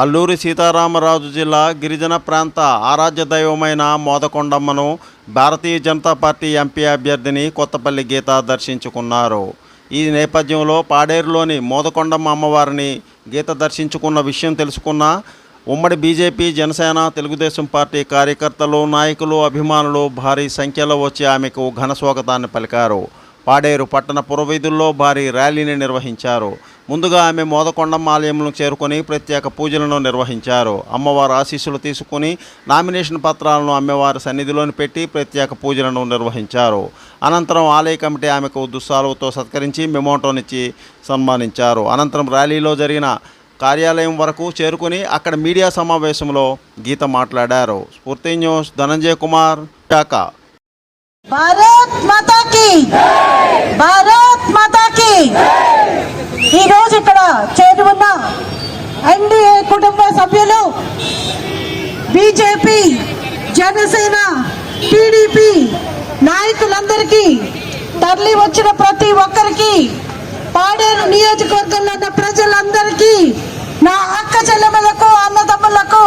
అల్లూరి సీతారామరాజు జిల్లా గిరిజన ప్రాంత ఆరాధ్య దైవమైన మోదకొండమ్మను భారతీయ జనతా పార్టీ ఎంపీ అభ్యర్థిని కొత్తపల్లి గీత దర్శించుకున్నారు. ఈ నేపథ్యంలో పాడేరులోని మోదకొండమ్మ అమ్మవారిని గీత దర్శించుకున్న విషయం తెలుసుకున్న ఉమ్మడి బీజేపీ జనసేన తెలుగుదేశం పార్టీ కార్యకర్తలు నాయకులు అభిమానులు భారీ సంఖ్యలో వచ్చి ఆమెకు ఘన స్వాగతాన్ని పలికారు. పాడేరు పట్టణ పురవీధుల్లో భారీ ర్యాలీని నిర్వహించారు. ముందుగా ఆమె మోదకొండమ్మ ఆలయంలో చేరుకొని ప్రత్యేక పూజలను నిర్వహించారు. అమ్మవారి ఆశీస్సులు తీసుకుని నామినేషన్ పత్రాలను అమ్మవారి సన్నిధిలోని పెట్టి ప్రత్యేక పూజలను నిర్వహించారు. అనంతరం ఆలయ కమిటీ ఆమెకు దుస్సాలువతో సత్కరించి మెమోటోనిచ్చి సన్మానించారు. అనంతరం ర్యాలీలో జరిగిన కార్యాలయం వరకు చేరుకుని అక్కడ మీడియా సమావేశంలో గీత మాట్లాడారు. స్ఫూర్తి న్యూస్ ధనంజయ్ కుమార్ శాఖ భారత్ మాతా భారత్ మాతాకి. ఈరోజు ఈ రోజు ఇక్కడ చేరి ఉన్న ఎన్డీఏ కుటుంబ సభ్యులు బీజేపీ జనసేన టీడీపీ నాయకులందరికీ తరలి వచ్చిన ప్రతి ఒక్కరికి పాడేరు నియోజకవర్గంలో ఉన్న ప్రజలందరికీ నా అక్క చెల్లెమ్మలకు అన్నదమ్ములకు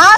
ആ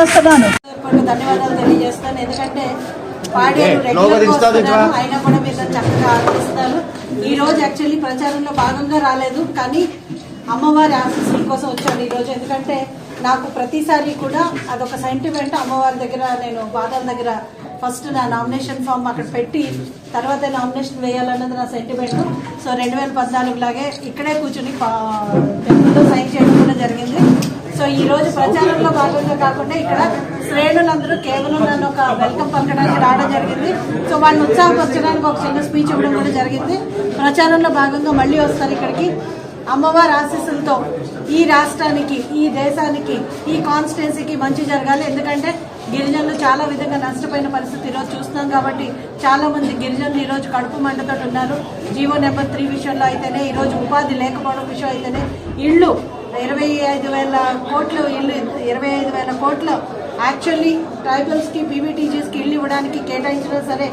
తెలియజేస్తున్నాను ధన్యవాదాలు తెలియజేస్తాను. ఎందుకంటే పాడేరు రెగ్యులర్గా వస్తున్నాను అయినా కూడా మీరు చక్కగా ఈ రోజు యాక్చువల్లీ ప్రచారంలో భాగంగా రాలేదు కానీ అమ్మవారి ఆశీస్సుల కోసం వచ్చాను ఈ రోజు. ఎందుకంటే నాకు ప్రతిసారి కూడా అదొక సెంటిమెంట్ అమ్మవారి దగ్గర నేను బాదం దగ్గర ఫస్ట్ నా నామినేషన్ ఫామ్ అక్కడ పెట్టి తర్వాత నామినేషన్ వేయాలన్నది నా సెంటిమెంట్ సో రెండు వేల పద్నాలుగు లాగే ఇక్కడే కూర్చుని టెంపుల్లో సైన్ చేయడం కూడా జరిగింది. సో ఈ రోజు ప్రచారంలో భాగంగా కాకుండా ఇక్కడ శ్రేణులందరూ కేవలం నన్ను ఒక వెల్కమ్ పలకడానికి రావడం జరిగింది. సో వాళ్ళని ఉత్సాహపరచడానికి ఒక చిన్న స్పీచ్ ఇవ్వడం కూడా జరిగింది. ప్రచారంలో భాగంగా మళ్ళీ వస్తారు ఇక్కడికి. అమ్మవారి ఆశీస్సులతో ఈ రాష్ట్రానికి ఈ దేశానికి ఈ కాన్స్టిట్యున్సీకి మంచి జరగాలి. ఎందుకంటే గిరిజనులు చాలా విధంగా నష్టపోయిన పరిస్థితి ఈరోజు చూస్తున్నాం కాబట్టి చాలామంది గిరిజనులు ఈరోజు కడుపు మంటతో ఉన్నారు. జీవో నెంబర్ త్రీ విషయంలో అయితేనే ఈరోజు ఉపాధి లేకపోవడం విషయం అయితేనే ఇళ్ళు ఇరవై ఐదు వేల కోట్లు ఇల్లు ఇరవై ఐదు వేల కోట్లు యాక్చువల్లీ ట్రైబల్స్కి పీవీటీజీస్కి ఇల్లు ఇవ్వడానికి కేటాయించినా సరే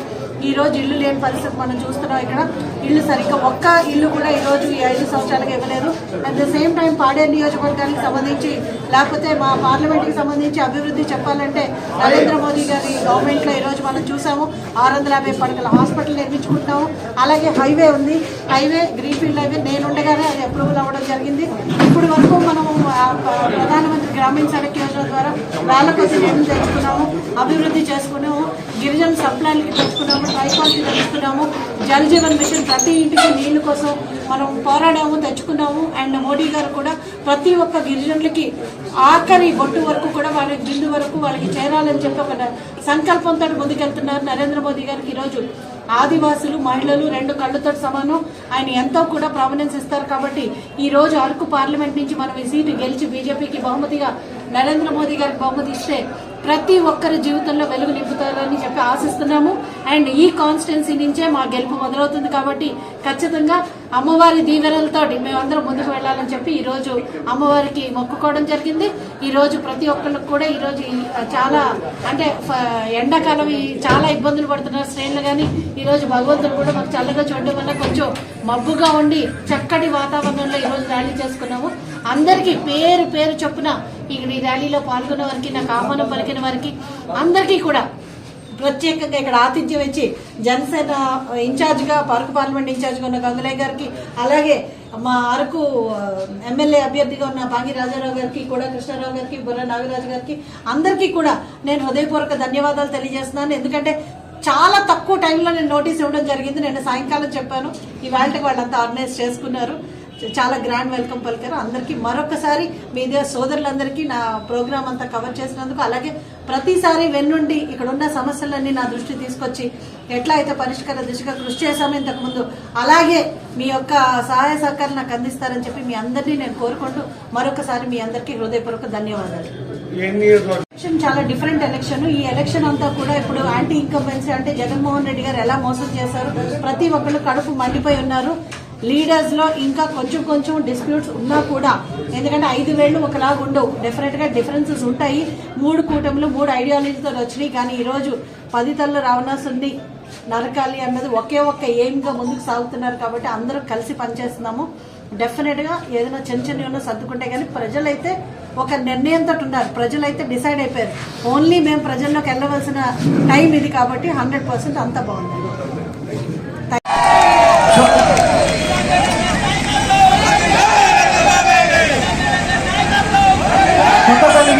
ఈ రోజు ఇల్లు లేని పరిస్థితి మనం చూస్తున్నాం ఇక్కడ. ఇల్లు సరిగ్గా ఒక్క ఇల్లు కూడా ఈరోజు ఈ ఐదు సంవత్సరాలకు ఇవ్వలేదు. At the same time Paderu నియోజకవర్గానికి సంబంధించి లేకపోతే మా పార్లమెంట్కి సంబంధించి అభివృద్ధి చెప్పాలంటే నరేంద్ర మోదీ గారి గవర్నమెంట్లో ఈరోజు మనం చూసాము. ఆరు వందల యాభై పడకల హాస్పిటల్ నిర్మించుకుంటున్నాము. అలాగే హైవే ఉంది. Highway greenfield highway. నేను ఉండగానే అది అప్రూవల్ అవ్వడం జరిగింది. ఇప్పుడు వరకు మనము ప్రధానమంత్రి గ్రామీణ సడక్ యోజన ద్వారా వాళ్ళ కోసం ఏమి తెచ్చుకున్నాము అభివృద్ధి చేసుకున్నాము గిరిజన సప్లైలకి తెచ్చుకున్నాము. ట్రైపాల్కి తెచ్చుకున్నాము జల్ జీవన్ మిషన్ ప్రతి ఇంటికి నీళ్ళ కోసం మనం పోరాడాము తెచ్చుకున్నాము. అండ్ మోడీ గారు కూడా ప్రతి ఒక్క గిరిజనులకి ఆఖరి బొట్టు వరకు కూడా వాళ్ళ బిందు వరకు వాళ్ళకి చేరాలని చెప్పి ఒక సంకల్పంతో ముందుకెళ్తున్నారు నరేంద్ర మోదీ గారికి ఈరోజు. ఆదివాసులు మహిళలు రెండు కళ్ళతో సమానం. ఆయన ఎంతో కూడా ప్రామినెన్స్ ఇస్తారు కాబట్టి ఈ రోజు అరకు పార్లమెంట్ నుంచి మనం ఈ సీటు గెలిచి బీజేపీకి బహుమతిగా నరేంద్ర మోదీ గారికి బహుమతి ఇస్తే ప్రతి ఒక్కరి జీవితంలో వెలుగు నింపుతారని చెప్పి ఆశిస్తున్నాము. అండ్ ఈ కాన్స్టెన్సీ నుంచే మా గెలుపు మొదలవుతుంది కాబట్టి ఖచ్చితంగా అమ్మవారి దీవెనలతో మేమందరం ముందుకు వెళ్ళాలని చెప్పి ఈ రోజు అమ్మవారికి మొక్కుకోవడం జరిగింది. ఈ రోజు ప్రతి ఒక్కరికి కూడా ఈ రోజు చాలా అంటే ఎండాకాలం ఈ చాలా ఇబ్బందులు పడుతున్నారు శ్రేణులు కానీ ఈ రోజు భగవంతుడు కూడా మాకు చల్లగా చూడడం వల్ల కొంచెం మబ్బుగా ఉండి చక్కటి వాతావరణంలో ఈ రోజు ర్యాలీ చేసుకున్నాము. అందరికీ పేరు పేరు చొప్పున ఈ ర్యాలీలో పాల్గొన్న వారికి నాకు ఆహ్వానం పలికిన వారికి అందరికీ కూడా ప్రత్యేకంగా ఇక్కడ ఆతిథ్యం ఇచ్చి జనసేన ఇన్ఛార్జ్గా అరకు పార్లమెంట్ ఇన్ఛార్జ్గా ఉన్న గంగులయ్య గారికి అలాగే మా అరకు ఎమ్మెల్యే అభ్యర్థిగా ఉన్న పాంగి రాజారావు గారికి కూడా కృష్ణారావు గారికి బుర్ర నాగరాజు గారికి అందరికీ కూడా నేను హృదయపూర్వక ధన్యవాదాలు తెలియజేస్తున్నాను. ఎందుకంటే చాలా తక్కువ టైంలో నేను నోటీస్ ఇవ్వడం జరిగింది. నేను సాయంకాలం చెప్పాను. ఈ వాళ్ళకి వాళ్ళంతా ఆర్గనైజ్ చేసుకున్నారు. చాలా గ్రాండ్ వెల్కమ్ పలికారు అందరికీ మరొకసారి మీడియా సోదరులందరికీ నా ప్రోగ్రామ్ అంతా కవర్ చేసినందుకు అలాగే ప్రతిసారి వెన్నుండి ఇక్కడ ఉన్న సమస్యలన్నీ నా దృష్టి తీసుకొచ్చి ఎట్లా అయితే పరిష్కార దిశగా కృషి చేశామో ఇంతకుముందు అలాగే మీ యొక్క సహాయ సహకారాలు నాకు అందిస్తారని చెప్పి మీ అందరినీ నేను కోరుకుంటూ మరొకసారి మీ అందరికీ హృదయపూర్వక ధన్యవాదాలు. ఎలక్షన్ చాలా డిఫరెంట్ ఎలక్షన్ ఈ ఎలక్షన్ అంతా కూడా ఇప్పుడు యాంటీ ఇన్కంబెన్సీ అంటే జగన్మోహన్ రెడ్డి గారు ఎలా మోసం చేశారు? ప్రతి ఒక్కళ్ళు కడుపు మండిపోయి ఉన్నారు. లీడర్స్లో ఇంకా కొంచెం కొంచెం డిస్ప్యూట్స్ ఉన్నా కూడా ఎందుకంటే ఐదు వేళ్ళు ఒకలాగా ఉండవు. డెఫినెట్గా డిఫరెన్సెస్ ఉంటాయి. మూడు కూటములు మూడు ఐడియాలజీతో వచ్చినాయి. కానీ ఈరోజు పది తల్లు రావణాసుని నరకాలి అన్నది ఒకే ఒక్క ఎయిమ్గా ముందుకు సాగుతున్నారు కాబట్టి అందరూ కలిసి పనిచేస్తున్నాము. డెఫినెట్గా ఏదైనా చిన్న చిన్న ఉన్నా సర్దుకుంటే కానీ ప్రజలైతే ఒక నిర్ణయంతో ఉన్నారు. ప్రజలైతే డిసైడ్ అయిపోయారు. ఓన్లీ మేము ప్రజల్లోకి వెళ్ళవలసిన టైం ఇది కాబట్టి హండ్రెడ్ పర్సెంట్ అంత బాగుంది.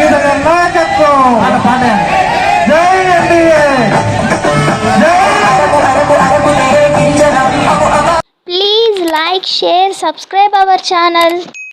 ಇದರ ನಾಯಕತ್ವಂ ಜೈ NDA Please like, share, subscribe our channel.